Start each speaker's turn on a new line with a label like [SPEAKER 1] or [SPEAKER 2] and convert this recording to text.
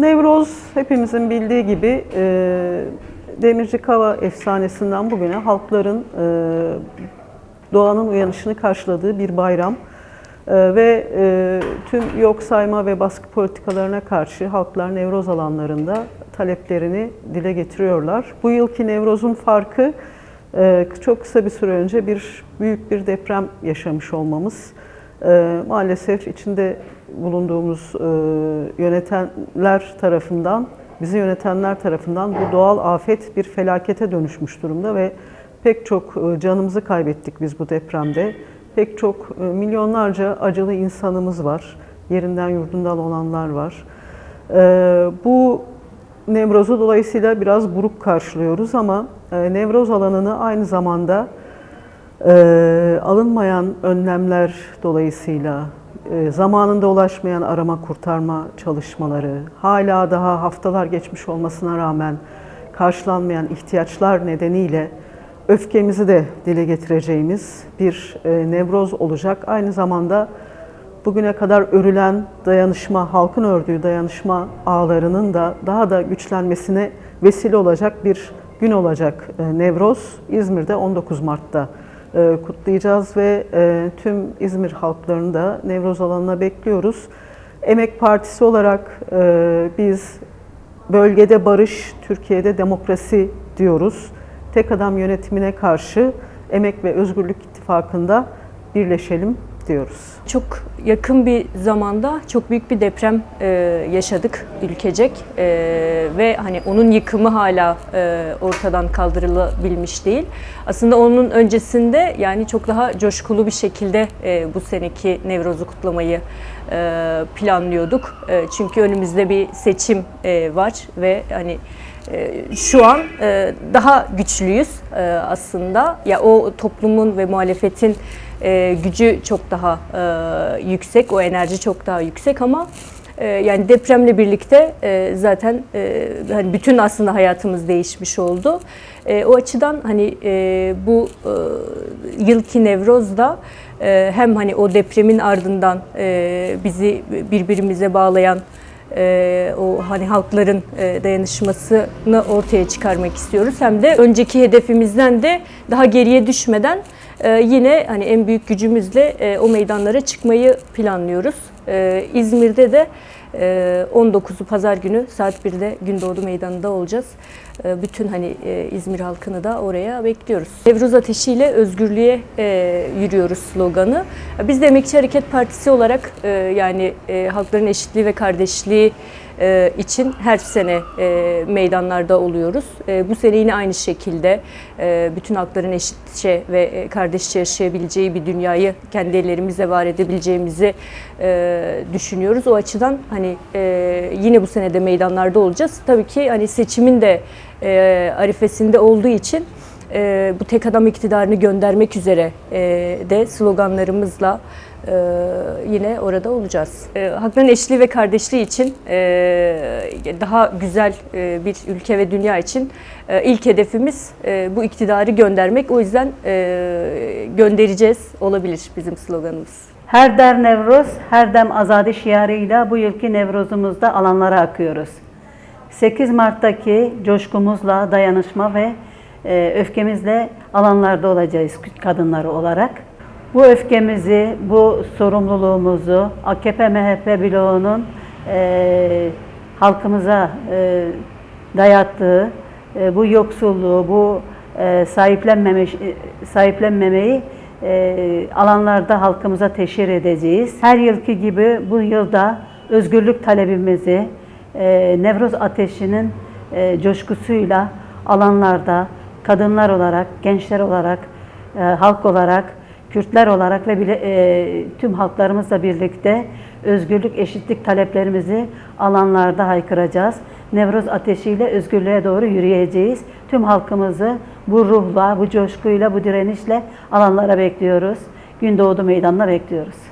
[SPEAKER 1] Nevroz hepimizin bildiği gibi e, Demirci Kava efsanesinden bugüne halkların e, doğanın uyanışını karşıladığı bir bayram. E, ve e, tüm yok sayma ve baskı politikalarına karşı halklar Nevroz alanlarında taleplerini dile getiriyorlar. Bu yılki Nevroz'un farkı e, çok kısa bir süre önce bir büyük bir deprem yaşamış olmamız. E, maalesef içinde bulunduğumuz e, yönetenler tarafından, bizi yönetenler tarafından bu doğal afet bir felakete dönüşmüş durumda ve pek çok e, canımızı kaybettik biz bu depremde. Pek çok e, milyonlarca acılı insanımız var. Yerinden yurdundan olanlar var. E, bu Nevroz'u dolayısıyla biraz buruk karşılıyoruz ama Nevroz alanını aynı zamanda e, alınmayan önlemler dolayısıyla e, zamanında ulaşmayan arama kurtarma çalışmaları, hala daha haftalar geçmiş olmasına rağmen karşılanmayan ihtiyaçlar nedeniyle öfkemizi de dile getireceğimiz bir e, nevroz olacak. Aynı zamanda bugüne kadar örülen dayanışma, halkın ördüğü dayanışma ağlarının da daha da güçlenmesine vesile olacak bir gün olacak e, Nevroz. İzmir'de 19 Mart'ta kutlayacağız ve e, tüm İzmir halklarını da Nevroz alanına bekliyoruz. Emek Partisi olarak e, biz bölgede barış, Türkiye'de demokrasi diyoruz. Tek adam yönetimine karşı Emek ve Özgürlük İttifakı'nda birleşelim diyoruz.
[SPEAKER 2] Çok yakın bir zamanda çok büyük bir deprem e, yaşadık ülkecek e, ve hani onun yıkımı hala e, ortadan kaldırılabilmiş değil. Aslında onun öncesinde yani çok daha coşkulu bir şekilde e, bu seneki Nevroz'u kutlamayı e, planlıyorduk. E, çünkü önümüzde bir seçim e, var ve hani e, şu an e, daha güçlüyüz e, aslında. Ya o toplumun ve muhalefetin e, gücü çok daha e, yüksek, o enerji çok daha yüksek ama e, yani depremle birlikte e, zaten e, hani bütün aslında hayatımız değişmiş oldu. E, o açıdan hani e, bu e, yılki Nevroz'da e, hem hani o depremin ardından e, bizi birbirimize bağlayan e, o hani halkların e, dayanışmasını ortaya çıkarmak istiyoruz. Hem de önceki hedefimizden de daha geriye düşmeden e, yine hani en büyük gücümüzle e, o meydanlara çıkmayı planlıyoruz. E, İzmir'de de e, 19'u pazar günü saat 1'de Gündoğdu Meydanı'nda olacağız. E, bütün hani e, İzmir halkını da oraya bekliyoruz. Nevruz ateşiyle özgürlüğe e, yürüyoruz sloganı. Biz de Emekçi Hareket Partisi olarak e, yani e, halkların eşitliği ve kardeşliği e, için her sene e, meydanlarda oluyoruz. E, bu sene yine aynı şekilde e, bütün halkların eşitçe ve kardeşçe yaşayabileceği bir dünyayı kendi ellerimizle var edebileceğimizi düşünüyoruz. O açıdan hani yine bu sene de meydanlarda olacağız. Tabii ki hani seçimin de arifesinde olduğu için e, bu tek adam iktidarını göndermek üzere e, de sloganlarımızla e, yine orada olacağız. E, hakların eşitliği ve kardeşliği için e, daha güzel e, bir ülke ve dünya için e, ilk hedefimiz e, bu iktidarı göndermek. O yüzden e, göndereceğiz olabilir bizim sloganımız.
[SPEAKER 3] Her der Nevroz, her dem azadi şiarıyla bu yılki Nevroz'umuzda alanlara akıyoruz. 8 Mart'taki coşkumuzla, dayanışma ve öfkemizle alanlarda olacağız kadınları olarak. Bu öfkemizi, bu sorumluluğumuzu AKP-MHP bloğunun e, halkımıza e, dayattığı e, bu yoksulluğu, bu e, sahiplenmemiş, e, sahiplenmemeyi e, alanlarda halkımıza teşhir edeceğiz. Her yılki gibi bu yılda özgürlük talebimizi e, Nevroz Ateşi'nin e, coşkusuyla alanlarda kadınlar olarak, gençler olarak, e, halk olarak, Kürtler olarak ve bile, e, tüm halklarımızla birlikte özgürlük, eşitlik taleplerimizi alanlarda haykıracağız. Nevroz ateşiyle özgürlüğe doğru yürüyeceğiz. Tüm halkımızı bu ruhla, bu coşkuyla, bu direnişle alanlara bekliyoruz. Gündoğdu Meydanı'na bekliyoruz.